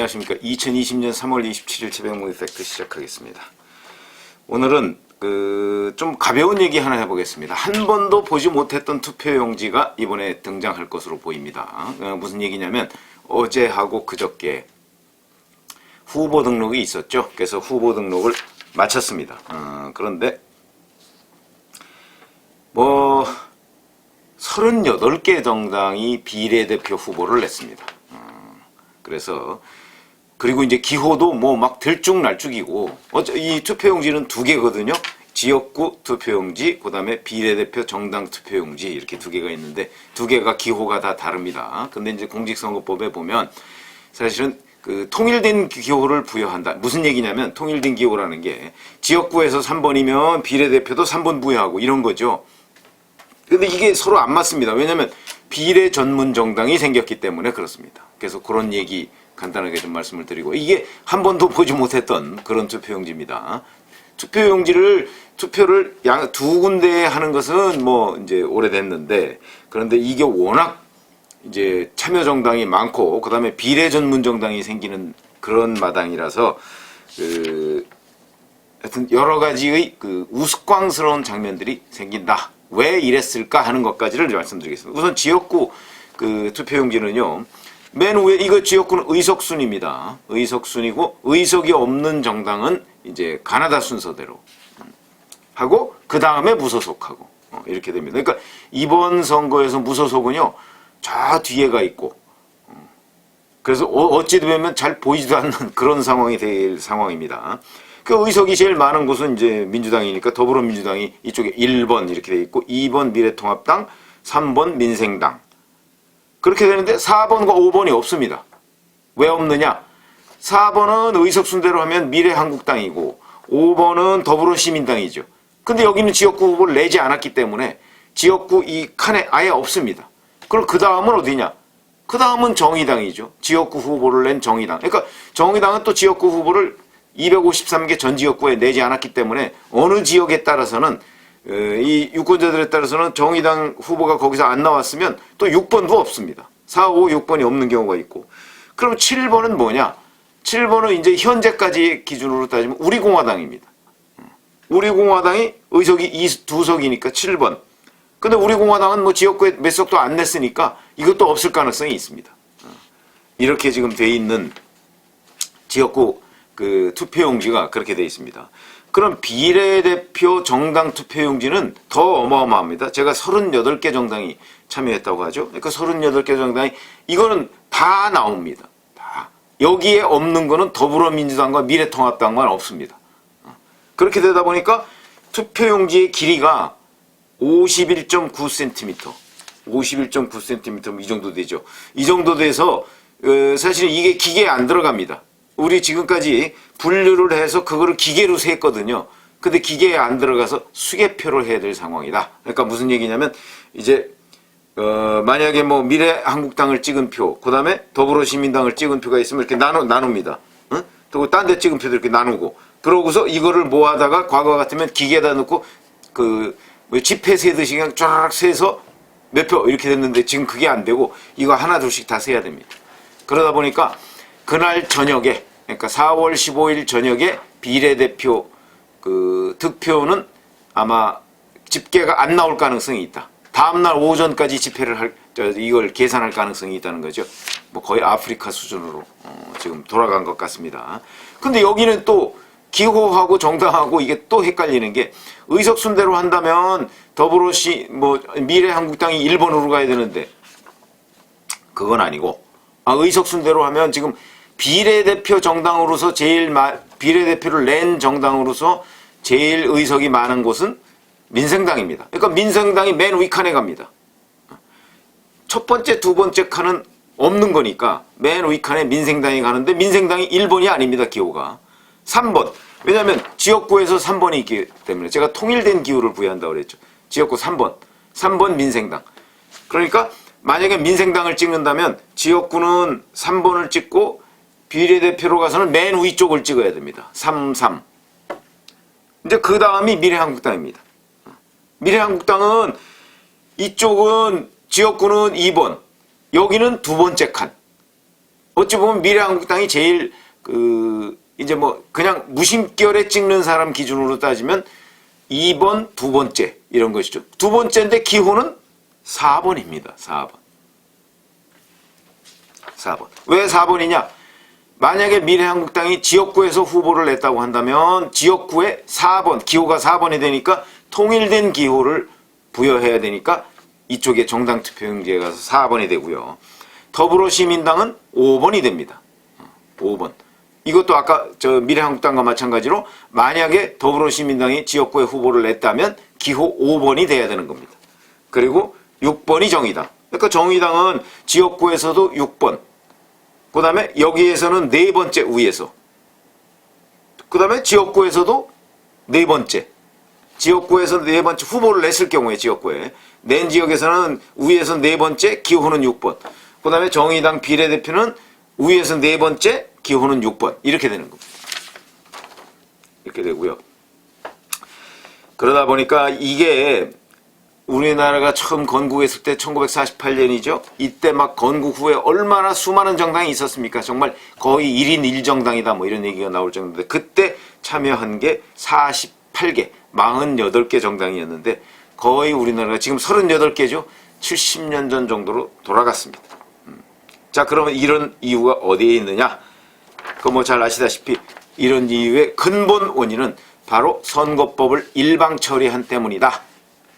안녕하십니까. 2020년 3월 27일 새벽 팩트 시작하겠습니다. 오늘은 그 좀 가벼운 얘기 하나 해보겠습니다. 한 번도 보지 못했던 투표용지가 이번에 등장할 것으로 보입니다. 어, 무슨 얘기냐면 어제하고 그저께 후보 등록이 있었죠. 그래서 후보 등록을 마쳤습니다. 어, 그런데 뭐 38개 정당이 비례대표 후보를 냈습니다. 어, 그래서 그리고 이제 기호도 뭐 막 들쭉날쭉이고 어째 이 투표용지는 두 개거든요. 지역구 투표용지, 그다음에 비례대표 정당 투표용지 이렇게 두 개가 있는데 두 개가 기호가 다 다릅니다. 근데 이제 공직선거법에 보면 사실은 그 통일된 기호를 부여한다. 무슨 얘기냐면 통일된 기호라는 게 지역구에서 3번이면 비례대표도 3번 부여하고 이런 거죠. 근데 이게 서로 안 맞습니다. 왜냐하면 비례 전문 정당이 생겼기 때문에 그렇습니다. 그래서 그런 얘기 간단하게 좀 말씀을 드리고 이게 한 번도 보지 못했던 그런 투표용지입니다. 투표용지를 투표를 양 두 군데 하는 것은 뭐 이제 오래됐는데 그런데 이게 워낙 이제 참여 정당이 많고 그다음에 비례 전문 정당이 생기는 그런 마당이라서 그 하여튼 여러 가지의 그 우스꽝스러운 장면들이 생긴다. 왜 이랬을까 하는 것까지를 말씀드리겠습니다. 우선 지역구 그 투표용지는요. 맨 위에 이거 지역구는 의석순입니다. 의석순이고 의석이 없는 정당은 이제 가나다 순서대로 하고 그 다음에 무소속하고 어, 이렇게 됩니다. 그러니까 이번 선거에서 무소속은요 저 뒤에가 있고 어, 그래서 어, 찌 보면 잘 보이지도 않는 그런 상황이 될 상황입니다. 그 의석이 제일 많은 곳은 이제 민주당이니까 더불어민주당이 이쪽에 1번 이렇게 돼 있고 2번 미래통합당, 3번 민생당 그렇게 되는데 4번과 5번이 없습니다. 왜 없느냐? 4번은 의석순대로 하면 미래한국당이고 5번은 더불어시민당이죠. 근데 여기는 지역구 후보를 내지 않았기 때문에 지역구 이 칸에 아예 없습니다. 그럼 그 다음은 어디냐? 그 다음은 정의당이죠. 지역구 후보를 낸 정의당. 그러니까 정의당은 또 지역구 후보를 253개 전 지역구에 내지 않았기 때문에 어느 지역에 따라서는 어, 이 유권자들에 따라서는 정의당 후보가 거기서 안 나왔으면 또 6번도 없습니다. 4, 5, 6번이 없는 경우가 있고. 그럼 7번은 뭐냐? 7번은 이제 현재까지 기준으로 따지면 우리공화당입니다. 우리공화당이 의석이 2석이니까 7번. 근데 우리공화당은 뭐 지역구에 몇 석도 안 냈으니까 이것도 없을 가능성이 있습니다. 이렇게 지금 돼 있는 지역구 그 투표용지가 그렇게 돼 있습니다. 그럼 비례대표 정당 투표용지는 더 어마어마합니다. 제가 38개 정당이 참여했다고 하죠. 그러니까 38개 정당이 이거는 다 나옵니다. 다. 여기에 없는 거는 더불어민주당과 미래통합당만 없습니다. 그렇게 되다 보니까 투표용지의 길이가 51.9cm, 51.9cm 이 정도 되죠. 이 정도 돼서 어, 사실 이게 기계에 안 들어갑니다. 우리 지금까지 분류를 해서 그거를 기계로 세했거든요. 근데 기계에 안 들어가서 수개표를 해야 될 상황이다. 그러니까 무슨 얘기냐면 이제 어, 만약에 뭐 미래 한국당을 찍은 표, 그 다음에 더불어시민당을 찍은 표가 있으면 이렇게 나누, 나눕니다. 응? 그리고 딴 데 찍은 표도 이렇게 나누고, 그러고서 이거를 모아다가 과거 같으면 기계에다 넣고 그, 뭐 지폐 세듯이 그냥 쫙 세서 몇 표 이렇게 됐는데 지금 그게 안 되고 이거 하나 둘씩 다 세야 됩니다. 그러다 보니까 그날 저녁에, 그러니까 4월 15일 저녁에 비례대표 그 득표는 아마 집계가 안 나올 가능성이 있다. 다음날 오전까지 집회를 할, 저, 이걸 계산할 가능성이 있다는 거죠. 뭐 거의 아프리카 수준으로 어, 지금 돌아간 것 같습니다. 근데 여기는 또 기호하고 정당하고 이게 또 헷갈리는 게 의석 순대로 한다면 더불어시 뭐 미래한국당이 1번으로 가야 되는데 그건 아니고 아, 의석 순대로 하면 지금 비례대표 정당으로서 제일 마, 비례대표를 낸 정당으로서 제일 의석이 많은 곳은 민생당입니다. 그러니까 민생당이 맨 위칸에 갑니다. 첫 번째, 두 번째 칸은 없는 거니까 맨 위칸에 민생당이 가는데 민생당이 1번이 아닙니다. 기호가. 3번. 왜냐하면 지역구에서 3번이 있기 때문에 제가 통일된 기호를 부여한다고 그랬죠. 지역구 3번. 3번 민생당. 그러니까 만약에 민생당을 찍는다면 지역구는 3번을 찍고 비례대표로 가서는 맨 위쪽을 찍어야 됩니다. 3, 3. 이제 그 다음이 미래한국당입니다. 미래한국당은 이쪽은 지역구는 2번, 여기는 두 번째 칸. 어찌 보면 미래한국당이 제일 그 이제 뭐 그냥 무심결에 찍는 사람 기준으로 따지면 2번 두 번째 이런 것이죠. 두 번째인데 기호는 4번입니다. 4번. 4번. 왜 4번이냐? 만약에 미래한국당이 지역구에서 후보를 냈다고 한다면 지역구에 4번, 기호가 4번이 되니까 통일된 기호를 부여해야 되니까 이쪽에 정당 투표용지에 가서 4번이 되고요. 더불어시민당은 5번이 됩니다. 5번. 이것도 아까 저 미래한국당과 마찬가지로 만약에 더불어시민당이 지역구에 후보를 냈다면 기호 5번이 돼야 되는 겁니다. 그리고 6번이 정의당. 그러니까 정의당은 지역구에서도 6번. 그 다음에 여기에서는 네 번째 위에서. 그 다음에 지역구에서도 네 번째. 지역구에서 네 번째 후보를 냈을 경우에 지역구에 낸 지역에서는 위에서 네 번째 기호는 6번. 그 다음에 정의당 비례대표는 위에서 네 번째 기호는 6번. 이렇게 되는 겁니다. 이렇게 되고요. 그러다 보니까 이게 우리나라가 처음 건국했을 때 1948년이죠. 이때 막 건국 후에 얼마나 수많은 정당이 있었습니까? 정말 거의 1인 1정당이다 뭐 이런 얘기가 나올 정도인데 그때 참여한 게 48개, 48개 정당이었는데 거의 우리나라가 지금 38개죠. 70년 전 정도로 돌아갔습니다. 음. 자, 그러면 이런 이유가 어디에 있느냐? 그뭐잘 아시다시피 이런 이유의 근본 원인은 바로 선거법을 일방 처리한 때문이다.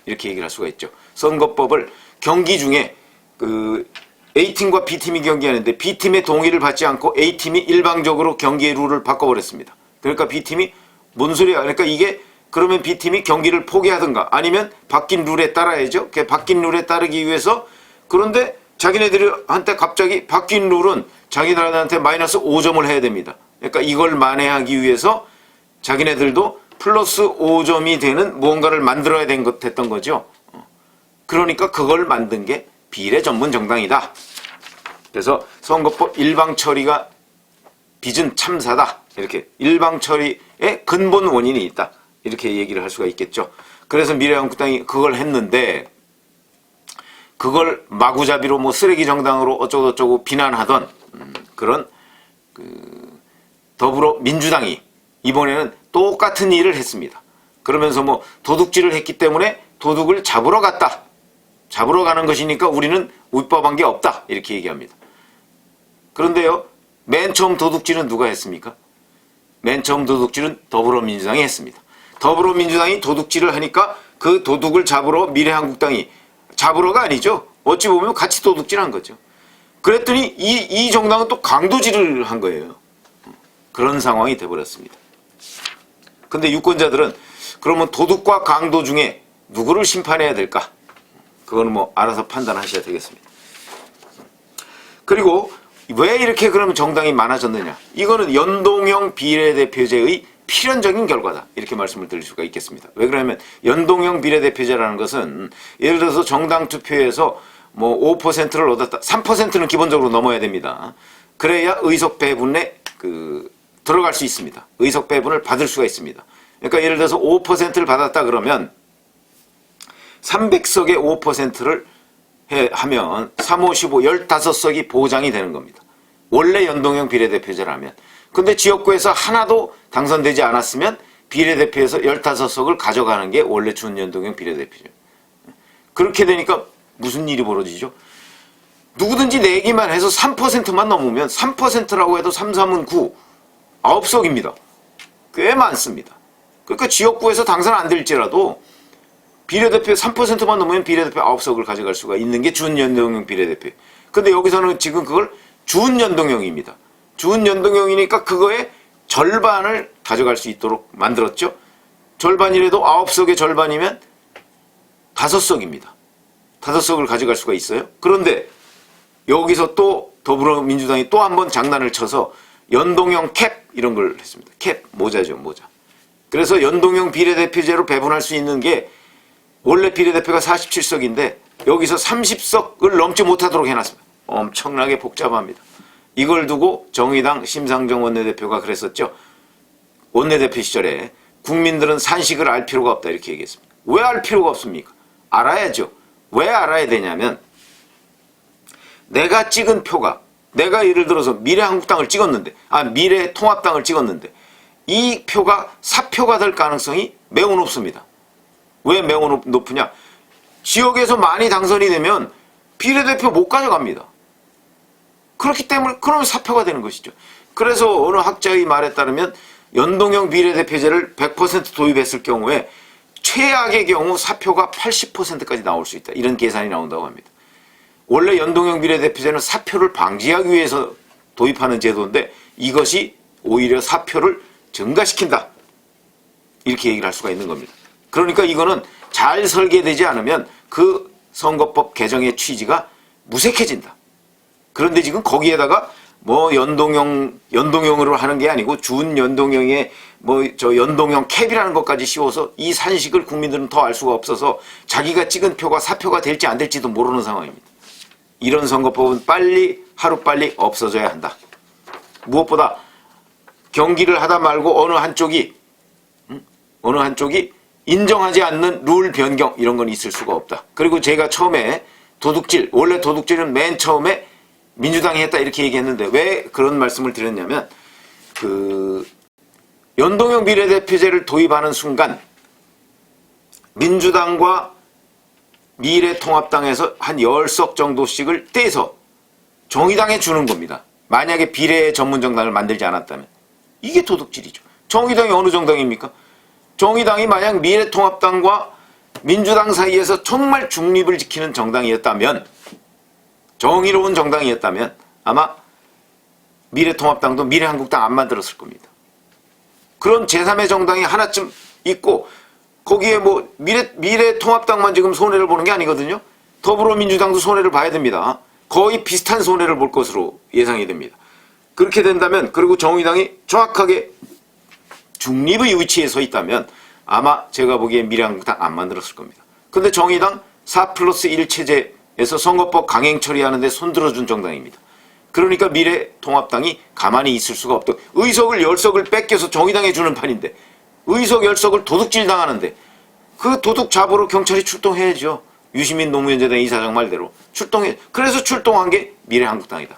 이렇게 얘기를 할 수가 있죠. 선거법을 경기 중에 그 A팀과 B팀이 경기하는데 B팀의 동의를 받지 않고 A팀이 일방적으로 경기의 룰을 바꿔버렸습니다. 그러니까 B팀이 뭔 소리야? 그러니까 이게 그러면 B팀이 경기를 포기하든가 아니면 바뀐 룰에 따라야죠. 그 바뀐 룰에 따르기 위해서 그런데 자기네들한테 갑자기 바뀐 룰은 자기네들한테 마이너스 5점을 해야 됩니다. 그러니까 이걸 만회하기 위해서 자기네들도 플러스 5점이 되는 무언가를 만들어야 된 것, 됐던 거죠. 어. 그러니까 그걸 만든 게 비례 전문 정당이다. 그래서 선거법 일방 처리가 빚은 참사다. 이렇게 일방 처리의 근본 원인이 있다. 이렇게 얘기를 할 수가 있겠죠. 그래서 미래한국당이 그걸 했는데 그걸 마구잡이로 뭐 쓰레기 정당으로 어쩌고저쩌고 비난하던 음, 그런 그 더불어 민주당이 이번에는 똑같은 일을 했습니다. 그러면서 뭐 도둑질을 했기 때문에 도둑을 잡으러 갔다. 잡으러 가는 것이니까 우리는 위법한 게 없다. 이렇게 얘기합니다. 그런데요, 맨 처음 도둑질은 누가 했습니까? 맨 처음 도둑질은 더불어민주당이 했습니다. 더불어민주당이 도둑질을 하니까 그 도둑을 잡으러 미래한국당이 잡으러가 아니죠. 어찌 보면 같이 도둑질한 거죠. 그랬더니 이, 이 정당은 또 강도질을 한 거예요. 그런 상황이 돼버렸습니다. 근데 유권자들은 그러면 도둑과 강도 중에 누구를 심판해야 될까? 그거는 뭐 알아서 판단하셔야 되겠습니다. 그리고 왜 이렇게 그러면 정당이 많아졌느냐? 이거는 연동형 비례대표제의 필연적인 결과다. 이렇게 말씀을 드릴 수가 있겠습니다. 왜 그러냐면 연동형 비례대표제라는 것은 예를 들어서 정당 투표에서 뭐 5%를 얻었다. 3%는 기본적으로 넘어야 됩니다. 그래야 의석 배분에 그 들어갈 수 있습니다. 의석 배분을 받을 수가 있습니다. 그러니까 예를 들어서 5%를 받았다 그러면 300석의 5%를 해, 하면 3, 5, 15, 15석이 보장이 되는 겁니다. 원래 연동형 비례대표제라면. 근데 지역구에서 하나도 당선되지 않았으면 비례대표에서 15석을 가져가는 게 원래 준연동형 비례대표죠. 그렇게 되니까 무슨 일이 벌어지죠? 누구든지 내기만 해서 3%만 넘으면 3%라고 해도 3, 3은 9, 9석입니다. 꽤 많습니다. 그러니까 지역구에서 당선 안 될지라도 비례대표 3%만 넘으면 비례대표 9석을 가져갈 수가 있는 게 준연동형 비례대표. 근데 여기서는 지금 그걸 준연동형입니다. 준연동형이니까 그거의 절반을 가져갈 수 있도록 만들었죠. 절반이라도 9석의 절반이면 5석입니다. 5석을 가져갈 수가 있어요. 그런데 여기서 또 더불어민주당이 또 한 번 장난을 쳐서 연동형 캡 이런 걸 했습니다. 캡 모자죠 모자. 그래서 연동형 비례대표제로 배분할 수 있는 게 원래 비례대표가 47석인데 여기서 30석을 넘지 못하도록 해놨습니다. 엄청나게 복잡합니다. 이걸 두고 정의당 심상정 원내대표가 그랬었죠. 원내대표 시절에 국민들은 산식을 알 필요가 없다 이렇게 얘기했습니다. 왜 알 필요가 없습니까? 알아야죠. 왜 알아야 되냐면 내가 찍은 표가 내가 예를 들어서 미래한국당을 찍었는데, 아, 미래통합당을 찍었는데, 이 표가 사표가 될 가능성이 매우 높습니다. 왜 매우 높- 높으냐? 지역에서 많이 당선이 되면 비례대표 못 가져갑니다. 그렇기 때문에 그러면 사표가 되는 것이죠. 그래서 어느 학자의 말에 따르면 연동형 비례대표제를 100% 도입했을 경우에 최악의 경우 사표가 80%까지 나올 수 있다. 이런 계산이 나온다고 합니다. 원래 연동형 비례대표제는 사표를 방지하기 위해서 도입하는 제도인데 이것이 오히려 사표를 증가시킨다. 이렇게 얘기를 할 수가 있는 겁니다. 그러니까 이거는 잘 설계되지 않으면 그 선거법 개정의 취지가 무색해진다. 그런데 지금 거기에다가 뭐 연동형 연동형으로 하는 게 아니고 준 연동형에 뭐저 연동형 캡이라는 것까지 씌워서 이 산식을 국민들은 더 알 수가 없어서 자기가 찍은 표가 사표가 될지 안 될지도 모르는 상황입니다. 이런 선거법은 빨리 하루 빨리 없어져야 한다. 무엇보다 경기를 하다 말고 어느 한쪽이 음? 어느 한쪽이 인정하지 않는 룰 변경 이런 건 있을 수가 없다. 그리고 제가 처음에 도둑질 원래 도둑질은 맨 처음에 민주당이 했다 이렇게 얘기했는데 왜 그런 말씀을 드렸냐면 그 연동형 비례대표제를 도입하는 순간 민주당과 미래통합당에서 한 10석 정도씩을 떼서 정의당에 주는 겁니다. 만약에 비례 전문 정당을 만들지 않았다면 이게 도둑질이죠. 정의당이 어느 정당입니까? 정의당이 만약 미래통합당과 민주당 사이에서 정말 중립을 지키는 정당이었다면 정의로운 정당이었다면 아마 미래통합당도 미래한국당 안 만들었을 겁니다. 그런 제3의 정당이 하나쯤 있고 거기에 뭐 미래 미래 통합당만 지금 손해를 보는 게 아니거든요. 더불어민주당도 손해를 봐야 됩니다. 거의 비슷한 손해를 볼 것으로 예상이 됩니다. 그렇게 된다면 그리고 정의당이 정확하게 중립의 위치에 서 있다면 아마 제가 보기에 미래한국당 안 만들었을 겁니다. 근데 정의당 4 플러스 1 체제에서 선거법 강행 처리하는데 손들어준 정당입니다. 그러니까 미래통합당이 가만히 있을 수가 없다. 의석을 10석을 뺏겨서 정의당에 주는 판인데 의석 10석을 도둑질 당하는데 그 도둑 잡으러 경찰이 출동해야죠. 유시민 노무현재단 이사장 말대로 출동해. 그래서 출동한 게 미래한국당이다.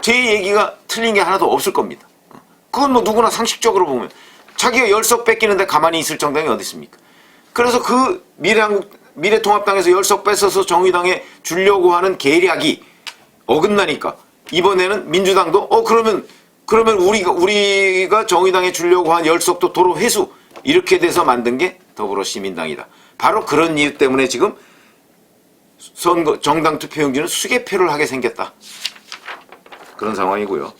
제 얘기가 틀린 게 하나도 없을 겁니다. 그건 뭐 누구나 상식적으로 보면 자기가 열석 뺏기는데 가만히 있을 정당이 어디 있습니까? 그래서 그 미래한국 미래통합당에서 열석 뺏어서 정의당에 주려고 하는 계략이 어긋나니까 이번에는 민주당도 어 그러면 그러면 우리가 우리가 정의당에 주려고 한 열석도 도로 회수 이렇게 돼서 만든 게 더불어시민당이다. 바로 그런 이유 때문에 지금 선거 정당 투표용지는 수개표를 하게 생겼다. 그런 상황이고요.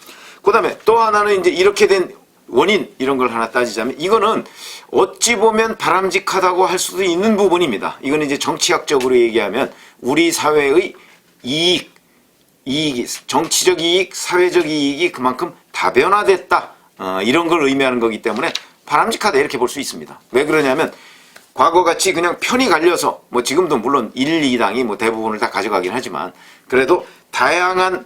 그다음에 또 하나는 이제 이렇게 된 원인 이런 걸 하나 따지자면 이거는 어찌 보면 바람직하다고 할 수도 있는 부분입니다. 이거는 이제 정치학적으로 얘기하면 우리 사회의 이익, 이익이 정치적 이익, 사회적 이익이 그만큼 다변화됐다. 어, 이런 걸 의미하는 거기 때문에 바람직하다 이렇게 볼 수 있습니다. 왜 그러냐면 과거같이 그냥 편이 갈려서 뭐 지금도 물론 1, 2당이 뭐 대부분을 다 가져가긴 하지만 그래도 다양한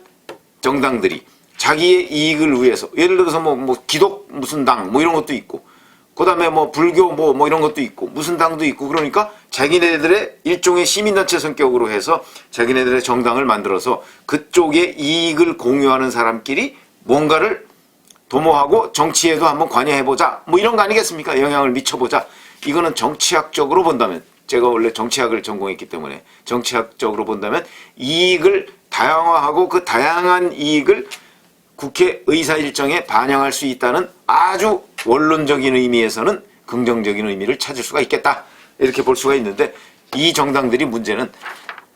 정당들이 자기의 이익을 위해서 예를 들어서 뭐, 뭐 기독 무슨 당 뭐 이런 것도 있고 그다음에 뭐 불교 뭐뭐 이런 것도 있고 무슨 당도 있고 그러니까 자기네들의 일종의 시민단체 성격으로 해서 자기네들의 정당을 만들어서 그쪽의 이익을 공유하는 사람끼리 뭔가를 도모하고 정치에도 한번 관여해보자 뭐 이런 거 아니겠습니까 영향을 미쳐보자 이거는 정치학적으로 본다면 제가 원래 정치학을 전공했기 때문에 정치학적으로 본다면 이익을 다양화하고 그 다양한 이익을 국회 의사 일정에 반영할 수 있다는 아주 원론적인 의미에서는 긍정적인 의미를 찾을 수가 있겠다. 이렇게 볼 수가 있는데 이 정당들이 문제는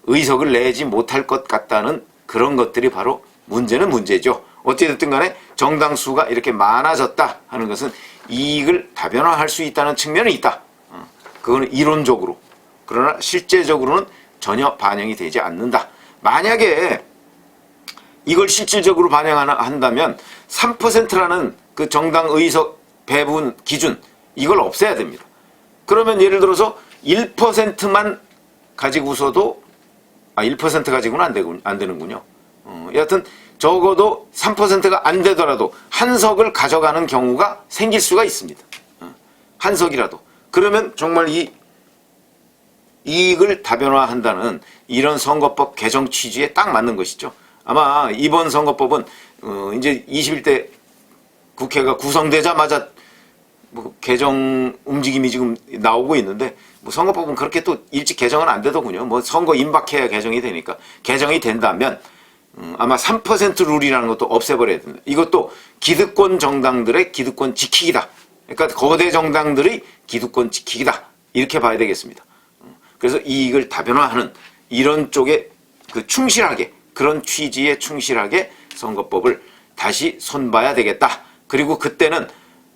의석을 내지 못할 것 같다는 그런 것들이 바로 문제는 문제죠. 어찌 됐든 간에 정당 수가 이렇게 많아졌다 하는 것은 이익을 다변화할 수 있다는 측면이 있다. 어, 그거는 이론적으로. 그러나 실제적으로는 전혀 반영이 되지 않는다. 만약에 이걸 실질적으로 반영한다면 3%라는 그 정당 의석 배분 기준 이걸 없애야 됩니다. 그러면 예를 들어서 1%만 가지고서도 아 1% 가지고는 안, 되군, 안 되는군요. 어, 여하튼 적어도 3%가 안 되더라도 한 석을 가져가는 경우가 생길 수가 있습니다. 어, 한 석이라도. 그러면 정말 이 이익을 다변화한다는 이런 선거법 개정 취지에 딱 맞는 것이죠. 아마 이번 선거법은 어, 이제 21대 국회가 구성되자마자 뭐 개정 움직임이 지금 나오고 있는데 뭐 선거법은 그렇게 또 일찍 개정은 안 되더군요. 뭐 선거 임박해야 개정이 되니까 개정이 된다면 음, 아마 3% 룰이라는 것도 없애버려야 된다. 이것도 기득권 정당들의 기득권 지키기다. 그러니까 거대 정당들의 기득권 지키기다. 이렇게 봐야 되겠습니다. 음, 그래서 이익을 다변화하는 이런 쪽에 그 충실하게 그런 취지에 충실하게 선거법을 다시 손봐야 되겠다. 그리고 그때는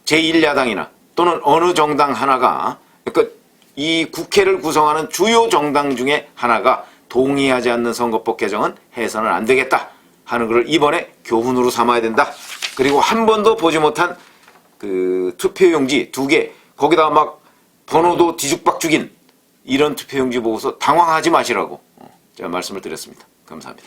제1야당이나 또는 어느 정당 하나가 그러니까 이 국회를 구성하는 주요 정당 중에 하나가 동의하지 않는 선거법 개정은 해서는 안 되겠다 하는 것을 이번에 교훈으로 삼아야 된다. 그리고 한 번도 보지 못한 그 투표용지 두 개 거기다가 막 번호도 뒤죽박죽인 이런 투표용지 보고서 당황하지 마시라고 어, 제가 말씀을 드렸습니다. 감사합니다.